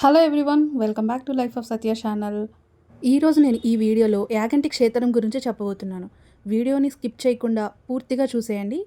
Hello everyone welcome back to life of Satya channel ఈరోజు నేను ఈ వీడియోలో యాగంటి క్షేత్రం గురించి చెప్పబోతున్నాను. వీడియోని స్కిప్ చేయకుండా పూర్తిగా చూసేయండి.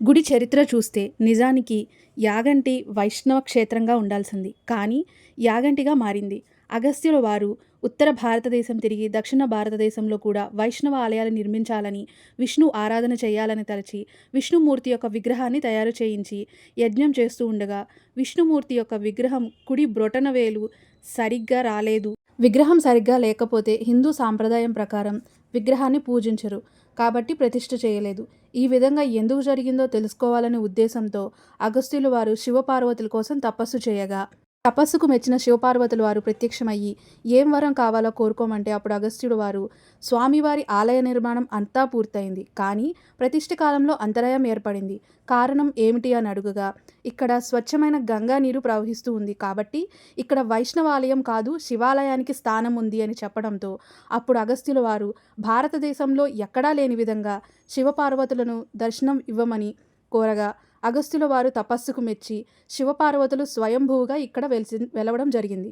గుడి చరిత్ర చూస్తే నిజానికి యాగంటి వైష్ణవ క్షేత్రంగా ఉండాల్సింది. కానీ యాగంటిగా మారింది. అగస్త్యుల వారు ఉత్తర భారతదేశం తిరిగి దక్షిణ భారతదేశంలో కూడా వైష్ణవ ఆలయాలు నిర్మించాలని విష్ణు ఆరాధన చేయాలని తలచి విష్ణుమూర్తి యొక్క విగ్రహాన్ని తయారు చేయించి యజ్ఞం చేస్తూ ఉండగా విష్ణుమూర్తి యొక్క విగ్రహం కుడి బ్రొటనవేలు సరిగ్గా రాలేదు. విగ్రహం సరిగ్గా లేకపోతే హిందూ సాంప్రదాయం ప్రకారం విగ్రహాన్ని పూజించరు కాబట్టి ప్రతిష్ఠ చేయలేదు. ఈ విధంగా ఎందుకు జరిగిందో తెలుసుకోవాలనే ఉద్దేశంతో అగస్త్యులు వారు శివపార్వతుల కోసం తపస్సు చేయగా తపస్సుకు మెచ్చిన శివపార్వతులు వారు ప్రత్యక్షమయ్యి ఏం వరం కావాలో కోరుకోమంటే అప్పుడు అగస్త్యుడు వారు స్వామివారి ఆలయ నిర్మాణం అంతా పూర్తయింది. కానీ ప్రతిష్ఠ కాలంలో అంతరాయం ఏర్పడింది. కారణం ఏమిటి అని అడుగుగా ఇక్కడ స్వచ్ఛమైన గంగా నీరు ప్రవహిస్తూ ఉంది కాబట్టి ఇక్కడ వైష్ణవాలయం కాదు శివాలయానికి స్థానం ఉంది అని చెప్పడంతో అప్పుడు అగస్త్యుల వారు భారతదేశంలో ఎక్కడా లేని విధంగా శివపార్వతులను దర్శనం ఇవ్వమని కోరగా అగస్తుల వారు తపస్సుకు మెచ్చి శివపార్వతులు స్వయంభూగా ఇక్కడ వెలిసి వెలవడం జరిగింది.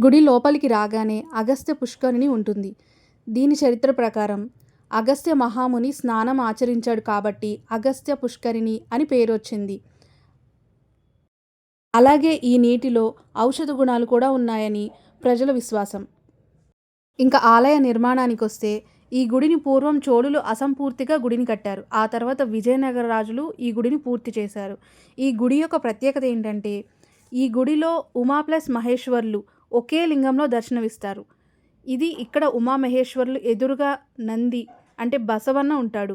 గుడి లోపలికి రాగానే అగస్త్య పుష్కరిణి ఉంటుంది. దీని చరిత్ర ప్రకారం అగస్త్య మహాముని స్నానం ఆచరించాడు కాబట్టి అగస్త్య పుష్కరిణి అని పేరు వచ్చింది అలాగే ఈ నీటిలో ఔషధ గుణాలు కూడా ఉన్నాయని ప్రజల విశ్వాసం. ఇంకా ఆలయ నిర్మాణానికి వస్తే ఈ గుడిని పూర్వం చోళులు అసంపూర్తిగా గుడిని కట్టారు. ఆ తర్వాత విజయనగర రాజులు ఈ గుడిని పూర్తి చేశారు. ఈ గుడి యొక్క ప్రత్యేకత ఏంటంటే ఈ గుడిలో ఉమా ప్లస్ మహేశ్వర్లు ఒకే లింగంలో దర్శనమిస్తారు. ఇది ఇక్కడ ఉమామహేశ్వర్లు ఎదురుగా నంది అంటే బసవన్న ఉంటాడు.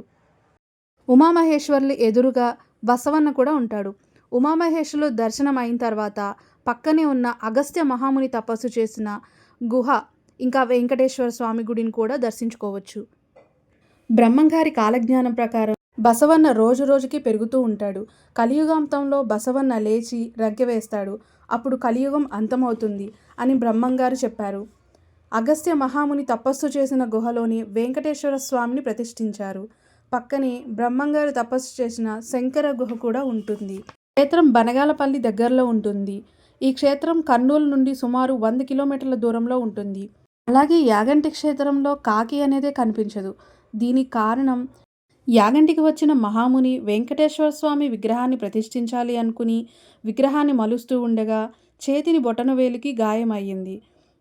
ఉమామహేశ్వర్లు ఎదురుగా బసవన్న కూడా ఉంటాడు. ఉమామహేశ్వరులు దర్శనం అయిన తర్వాత పక్కనే ఉన్న అగస్త్య మహాముని తపస్సు చేసిన గుహ ఇంకా వెంకటేశ్వర స్వామి గుడిని కూడా దర్శించుకోవచ్చు. బ్రహ్మంగారి కాలజ్ఞానం ప్రకారం బసవన్న రోజు రోజుకి పెరుగుతూ ఉంటాడు. కలియుగాంతంలో బసవన్న లేచి రగ్గె వేస్తాడు. అప్పుడు కలియుగం అంతమవుతుంది అని బ్రహ్మంగారు చెప్పారు. అగస్త్య మహాముని తపస్సు చేసిన గుహలోని వెంకటేశ్వర స్వామిని ప్రతిష్ఠించారు. పక్కనే బ్రహ్మంగారు తపస్సు చేసిన శంకర గుహ కూడా ఉంటుంది. క్షేత్రం బనగాలపల్లి దగ్గరలో ఉంటుంది. ఈ క్షేత్రం కర్నూలు నుండి సుమారు వంద కిలోమీటర్ల దూరంలో ఉంటుంది. అలాగే యాగంటి క్షేత్రంలో కాకి అనేదే కనిపించదు. దీనికి కారణం యాగంటికి వచ్చిన మహాముని వెంకటేశ్వర స్వామి విగ్రహాన్ని ప్రతిష్ఠించాలి అనుకుని విగ్రహాన్ని మలుస్తూ ఉండగా చేతిని బొటన వేలికి గాయమయ్యింది.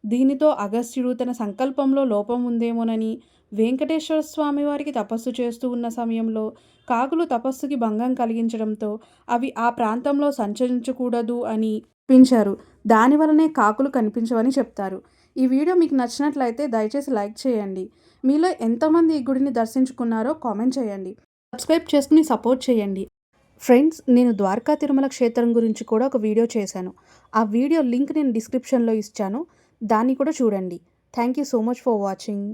దీనితో అగస్త్యుడు తన సంకల్పంలో లోపం ఉందేమోనని వెంకటేశ్వర స్వామి వారికి తపస్సు చేస్తూ ఉన్న సమయంలో కాకులు తపస్సుకి భంగం కలిగించడంతో అవి ఆ ప్రాంతంలో సంచరించకూడదు అని పించారు దానివలనే కాకులు కనిపించవని చెప్తారు. ఈ వీడియో మీకు నచ్చినట్లయితే దయచేసి లైక్ చేయండి. మీలో ఎంతమంది ఈ గుడిని దర్శించుకున్నారో కామెంట్ చేయండి. సబ్స్క్రైబ్ చేసుకుని సపోర్ట్ చేయండి. ఫ్రెండ్స్ నేను ద్వారకా తిరుమల క్షేత్రం గురించి కూడా ఒక వీడియో చేశాను. ఆ వీడియో లింక్ నేను డిస్క్రిప్షన్లో ఇచ్చాను. దాన్ని కూడా చూడండి. Thank you so much for watching.